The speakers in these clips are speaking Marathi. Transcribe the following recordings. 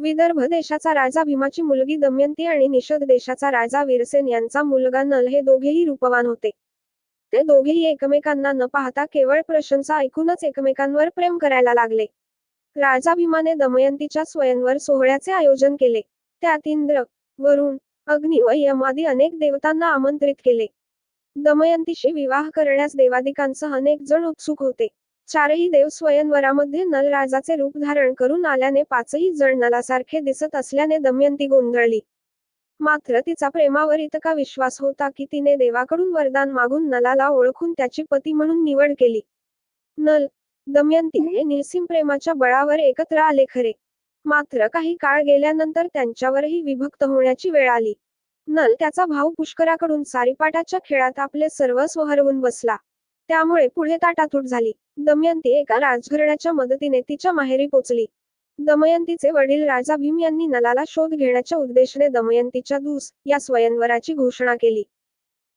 विदर्भ देशाचा राजा भीमाची मुलगी दमयंती आणि निषद देशाचा राजा वीरसेन यांचा मुलगा नल हे दोघेही रूपवान होते. ते दोघेही एकमेकांना न पाहता केवळ प्रशंसा ऐकूनच एकमेकांवर प्रेम करायला लागले. राजा भीमाने दमयंतीच्या स्वयंवर सोहळ्याचे आयोजन केले. त्यात इंद्र वरुण अग्नि व यम आदी अनेक देवतांना आमंत्रित केले. दमयंतीशी विवाह करण्यास देवादिकांसह अनेक जण उत्सुक होते. चारही देव स्वयंवरामध्ये नलराजाचे रूप धारण करून आल्याने पाचही जण नलासारखे दिसत असल्याने दमयंती गोंधळली. मात्र तिचा प्रेमावर इतका विश्वास होता की तिने देवाकडून वरदान मागून नलाला ओळखून त्याची पती म्हणून निवड केली. नल दमयंती हे निसीम प्रेमाच्या बळावर एकत्र आले खरे. मात्र काही काळ गेल्यानंतर त्यांच्यावरही विभक्त होण्याची वेळ आली. नल त्याचा भाऊ पुष्कराकडून सारीपाटाच्या खेळात आपले सर्वस्व हरवून बसला. त्यामुळे पुढे ताटातूट झाली. दमयंती एका राजघराण्याच्या मदतीने तिच्या माहेरी पोचली. दमयंतीचे वडील राजा भीम यांनी नलाला शोध घेण्याच्या उद्देशाने दमयंतीच्या दूस या स्वयंवराची घोषणा केली.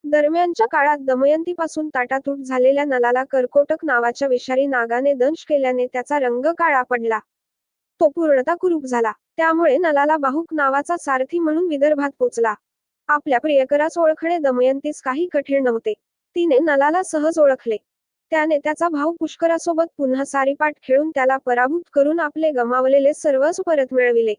दरम्यानच्या काळात दमयंतीपासून ताटातूट झालेल्या नलाला कर्कोटक नावाच्या विषारी नागाने दंश केल्याने त्याचा रंग काळा पडला. तो पूर्णता कुरूप झाला. त्यामुळे नलाला बाहुक नावाचा सारथी म्हणून विदर्भात पोचला. आपल्या प्रियकरास ओळखणे दमयंतीस काही कठीण नव्हते. तिने नलाला सहज ओळखले. त्याने त्याचा भाऊ पुष्करासोबत पुन्हा सारीपाठ खेळून त्याला पराभूत करून आपले गमावलेले सर्वच परत मिळविले.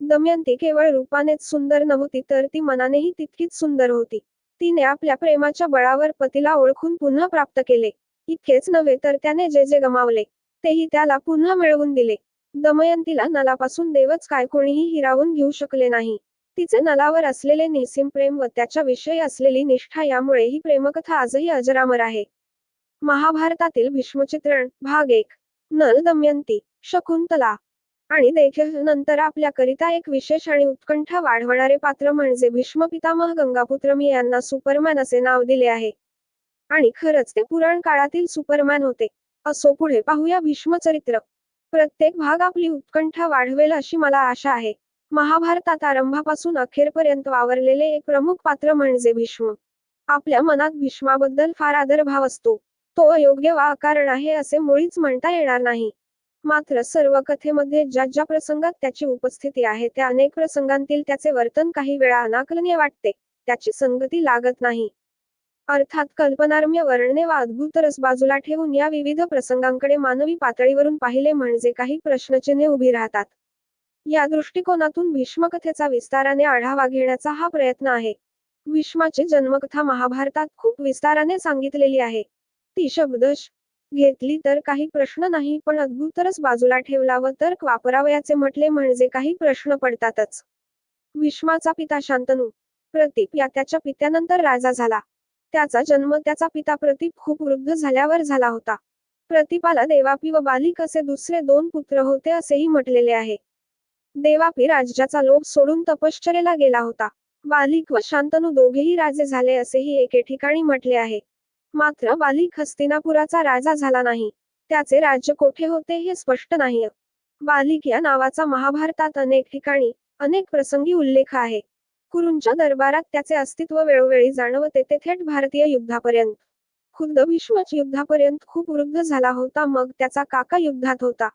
दमयंती केवळ रूपानेच सुंदर नव्हती तर ती मनानेही तितकीच सुंदर होती. तिने आपल्या प्रेमाच्या बळावर पतीला ओळखून पुन्हा प्राप्त केले. इतकेच नव्हे तर त्याने जे जे गमावले तेही त्याला पुन्हा मिळवून दिले. दमयंतीला नलापासून देवच काय कोणीही हिरावून घेऊ शकले नाही. तिचे नलावर असलेले निसीम प्रेम व त्याच्याविषयी असलेली निष्ठा यामुळे ही प्रेमकथा आजही अजरामर आहे. महाभारतातील भीष्मचित्रण भाग एक नल दमयंती शकुंतला आणि देखील नंतर आपल्याकरिता एक विशेष आणि उत्कंठा वाढवणारे पात्र म्हणजे भीष्म पितामह गंगापुत्र मी यांना सुपरमॅन असे नाव दिले आहे. आणि खरंच ते पुराण काळातील सुपरमॅन होते. असो पुढे पाहूया भीष्मचरित्र प्रत्येक भाग आपली उत्कंठा वाढवेल अशी मला आशा आहे. महाभारतात आरंभापासून अखेरपर्यंत वावरलेले एक प्रमुख पात्र म्हणजे भीष्म. आपल्या मनात भीष्माबद्दल फार आदरभाव असतो. तो अयोग्य वा अकारण आहे असे मुळीच म्हणता येणार नाही. मात्र सर्व कथेमध्ये ज्या ज्या प्रसंगात त्याची उपस्थिती आहे त्या अनेक प्रसंगांतील त्याचे वर्तन काही वेळा अनाकलनीय वाटते. त्याची संगती लागत नाही. अर्थात कल्पनारम्य वर्णने वा अद्भुत रस बाजूला ठेवून या विविध प्रसंगांकडे मानवी पातळीवरून पाहिले म्हणजे काही प्रश्नचिन्हे उभी राहतात. या दृष्टिकोनातून भीष्मकथेचा विस्ताराने आढावा घेण्याचा हा प्रयत्न आहे. भीष्माची जन्मकथा महाभारतात खूप विस्ताराने सांगितलेली आहे. ती शब्दश घेतली तर काही प्रश्न नाही पण अद्भुतरच बाजूला ठेवला व तर्क वापरावयाचे म्हटले म्हणजे काही प्रश्न पडतातच. भीष्माचा पिता शांतनू प्रतीप या त्याच्या पित्यानंतर राजा झाला. त्याचा जन्म त्याचा पिता प्रतीप खूप वृद्ध झाल्यावर झाला होता. प्रतीपाला देवापी व बालिक असे दुसरे दोन पुत्र होते असेही म्हटलेले आहे. देवापी राज्याचा लोभ सोडून तपश्चरेला गेला होता. बालिक व शांतनू दोघेही राजे झाले असेही एके ठिकाणी म्हटले आहे. मात्र बालिक हस्तिनापुराचा राजा झाला नाही. त्याचे राज्य कोठे होते हे स्पष्ट नाही बालिक या नावाचा महाभारतात अनेक ठिकाणी अनेक प्रसंगी उल्लेख आहे. कुरूंच्या दरबारात त्याचे अस्तित्व वेळोवेळी जाणवते ते थेट भारतीय युद्धापर्यंत. खुद्द भीष्मच युद्धापर्यंत खूप वृद्ध झाला होता मग त्याचा काका युद्धात होता.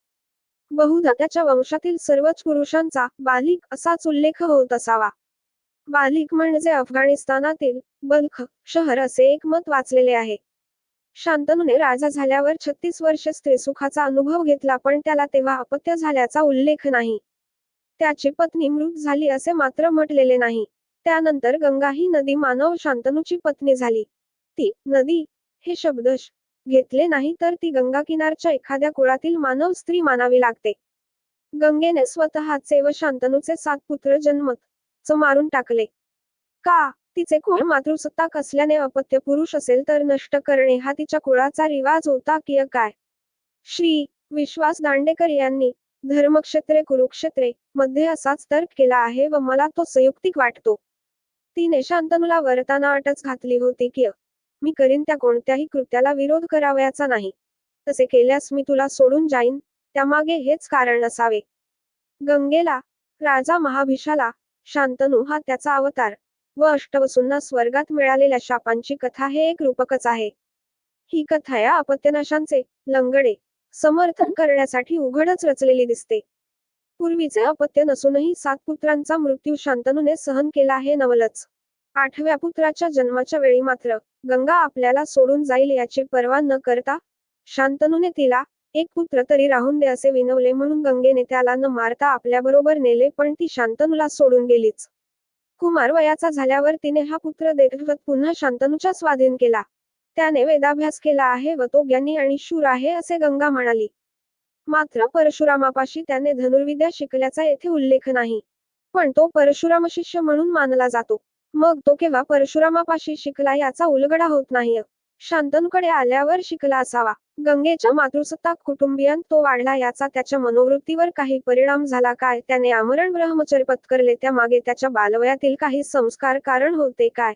बहुधा त्याच्या वंशातील सर्वच पुरुषांचा बालिक असाच उल्लेख होत असावा. बालिक म्हणजे अफगाणिस्तानातील बल्ख शहर असे एक मत वाचलेले आहे. शांतनूने राजा झाल्यावर छत्तीस वर्ष स्त्रीसुखाचा अनुभव घेतला पण त्याला तेव्हा अपत्य झाल्याचा उल्लेख नाही. त्याची पत्नी मृत झाली असे मात्र म्हटलेले नाही. त्यानंतर गंगा ही नदी मानव शांतनूची पत्नी झाली. ती नदी हे शब्दश घेतले नाही तर ती गंगा किनारच्या एखाद्या कुळातील मानव स्त्री मानावी लागते. गंगेने स्वतःचे व शांतनूचे सात पुत्र जन्मत च मारून टाकले. का? तिचे कुळ मातृसत्ताक असल्याने अपत्य पुरुष असेल तर नष्ट करणे हा तिच्या कुळाचा रिवाज होता की काय? श्री. विश्वास दांडेकर यांनी धर्मक्षेत्रे कुरुक्षेत्रे मध्ये असाच तर्क केला आहे व मला तो संयुक्तिक वाटतो. तिने शांतनूला वरताना अटच घातली होती की मी करीन त्या कोणत्याही कृत्याला विरोध करावयाचा नाही. तसे केल्यास मी तुला सोडून जाईन त्यामागे हेच कारण असावे. गंगेला राजा महाभिषाला शांतनू हा त्याचा अवतार व अष्टवसूंना स्वर्गात मिळालेल्या शापांची कथा हे एक रूपकच आहे. ही कथा या अपत्यनाशांचे लंगडे समर्थन करण्यासाठी उघडच रचलेली दिसते. पूर्वीचे अपत्य नसूनही सात पुत्रांचा मृत्यू शांतनूने सहन केला हे नवलच. आठव्या पुत्राच्या जन्माच्या वेळी मात्र गंगा आपल्याला सोडून जाईल याची पर्वा न करता शांतनूने तिला एक पुत्र तरी राहून दे असे विनवले म्हणून गंगेने त्याला न मारता आपल्याबरोबर नेले पण ती शांतनूला सोडून गेलीच. कुमार वयाचा झाल्यावर तिने हा पुत्र देखवत पुन्हा शांतनूच्या स्वाधीन केला. त्याने वेदाभ्यास केला आहे व तो ज्ञानी आणि शूर आहे असे गंगा म्हणाली. मात्र परशुरामापाशी त्याने धनुर्विद्या शिकल्याचा येथे उल्लेख नाही. पण तो परशुराम शिष्य म्हणून मानला जातो. मग तो केव्हा परशुरामापाशी शिकला याचा उलगडा होत नाही शांतनूकडे आल्यावर शिकला असावा. गंगेच्या मातृसत्ताक कुटुंबियात तो वाढला याचा त्याच्या मनोवृत्तीवर काही परिणाम झाला काय? त्याने आमरण ब्रह्मचर्य पत्करले त्यामागे त्याच्या बालवयातील काही संस्कार कारण होते काय?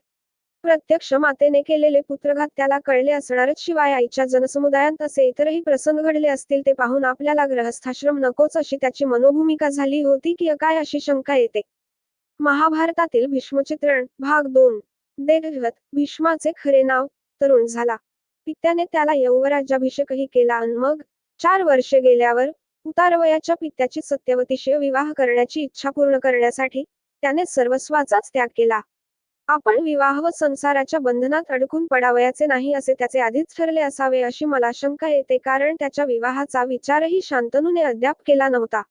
प्रत्यक्ष मातेने केलेले पुत्रघात त्याला कळले असणारच शिवाय आईच्या जनसमुदायात असे इतरही प्रसंग घडले असतील ते पाहून आपल्याला ग्रहस्थाश्रम नकोच अशी त्याची मनोभूमिका झाली होती की काय अशी शंका येते. महाभारतातील भीष्मचित्रण भाग दोन. देवव्रत भीष्माचे खरे नाव तरुण झाला. पित्याने त्याला यौवराज्याभिषेकही केला अन मग चार वर्षे गेल्यावर उतारवयाच्या पित्याची सत्यवतीशी विवाह करण्याची इच्छा पूर्ण करण्यासाठी त्याने सर्वस्वाचाच त्याग केला. आपण विवाह व संसाराच्या बंधनात अडकून पडावयाचे नाही असे त्याचे आधीच ठरले असावे अशी मला शंका येते कारण त्याच्या विवाहाचा विचारही शांतनूने अद्याप केला नव्हता.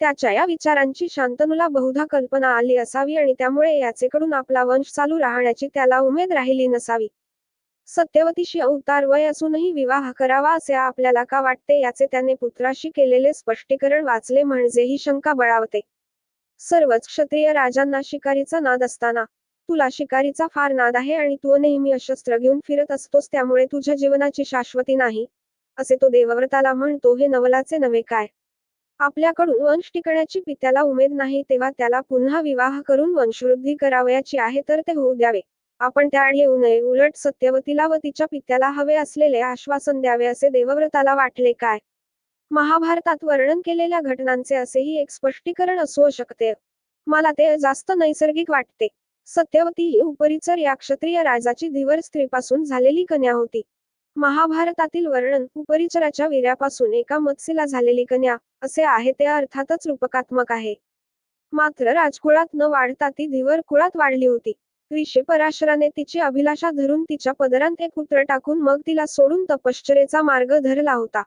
त्याच्या या विचारांची शांतनूला बहुधा कल्पना आली असावी आणि त्यामुळे याचेकडून आपला वंश चालू राहण्याची त्याला उमेद राहिली नसावी. सत्यवतीशी अवतार वय असूनही विवाह करावा असे आपल्याला का वाटते याचे त्याने पुत्राशी केलेले स्पष्टीकरण वाचले म्हणजे ही शंका बळावते. सर्वच क्षत्रिय राजांना शिकारीचा नाद असताना तुला शिकारीचा फार नाद आहे आणि तू नेहमी अशस्त्र घेऊन फिरत असतोस त्यामुळे तुझ्या जीवनाची शाश्वती नाही असे तो देवव्रताला म्हणतो हे नवलाचे नव्हे काय? आपल्याकडून वंश टिकण्याची पित्याला उमेद नाही तेव्हा त्याला पुन्हा विवाह करून वंशवृद्धी करावयाची आहे तर ते होऊ द्यावे. आपण त्या येऊ नये. उलट सत्यवतीला व तिच्या पित्याला हवे असलेले आश्वासन द्यावे असे देवव्रताला वाटले काय? महाभारतात वर्णन केलेल्या घटनांचे असेही एक स्पष्टीकरण असू शकते. मला ते जास्त नैसर्गिक वाटते. सत्यवती ही उपरिचर या क्षत्रिय राजाची धीवर स्त्रीपासून झालेली कन्या होती. महाभारतातील वर्णन उपरिचराच्या वीर्यापासून एका मत्सीला झालेली कन्या असे आहे ते अर्थातच रूपकात्मक आहे. मात्र राजकुळात न वाढता ती धीवर कुळात वाढली होती. ऋषी पराशराने तिची अभिलाषा धरून तिच्या पदरांत एक पुत्र टाकून मग तिला सोडून तपश्चरेचा मार्ग धरला होता.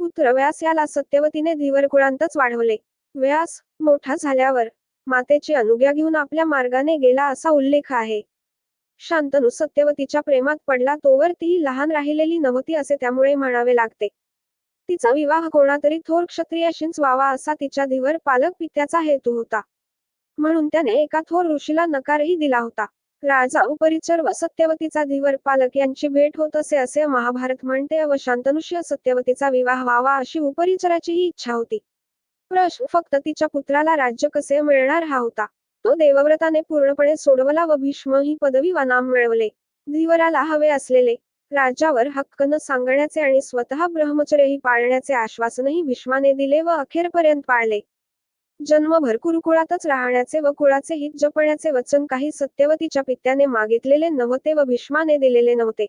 पुत्र व्यास याला सत्यवतीने धीवर कुळांतच वाढवले. व्यास मोठा झाल्यावर मातेची अनुज्ञा घेऊन आपल्या मार्गाने गेला असा उल्लेख आहे. शांतनू सत्यवतीच्या प्रेमात पडला तोवर ती लहान राहिलेली नव्हती असे त्यामुळे म्हणावे लागते. तिचा विवाह कोणातरी थोर क्षत्रियाशीच व्हावा असा तिच्या धीवर पालक पित्याचा हेतू होता. म्हणून त्याने एका थोर ऋषीला नकारही दिला होता. राजा उपरिचर व सत्यवतीचा धीवर पालक यांची भेट होत असे असे महाभारत म्हणते व शांतनुष्य सत्यवतीचा विवाह व्हावा अशी उपरिचराचीही इच्छा होती. प्रश्न फक्त तिच्या पुत्राला राज्य कसे मिळणार हा होता. तो देवव्रताने पूर्णपणे सोडवला व भीष्म ही पदवी व नाम मिळवले. धीवराला हवे असलेले राज्यावर हक्क न सांगण्याचे आणि स्वतः ब्रह्मचर्यही पाळण्याचे आश्वासनही भीष्माने दिले व अखेरपर्यंत पाळले. जन्मभर कुरुकुळातच राहण्याचे व कुळाचे हित जपण्याचे वचन काही सत्यवतीच्या पित्याने मागितलेले नव्हते व भीष्माने दिलेले नव्हते.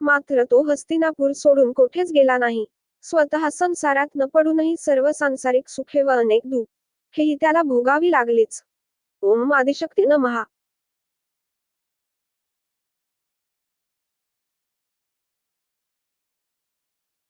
मात्र तो हस्तिनापूर सोडून कोठेच गेला नाही. स्वतः संसारात न पडूनही सर्व सांसारिक सुखे व अनेक दुःखेही त्याला भोगावी लागलीच. ओम आदिशक्ती नमहा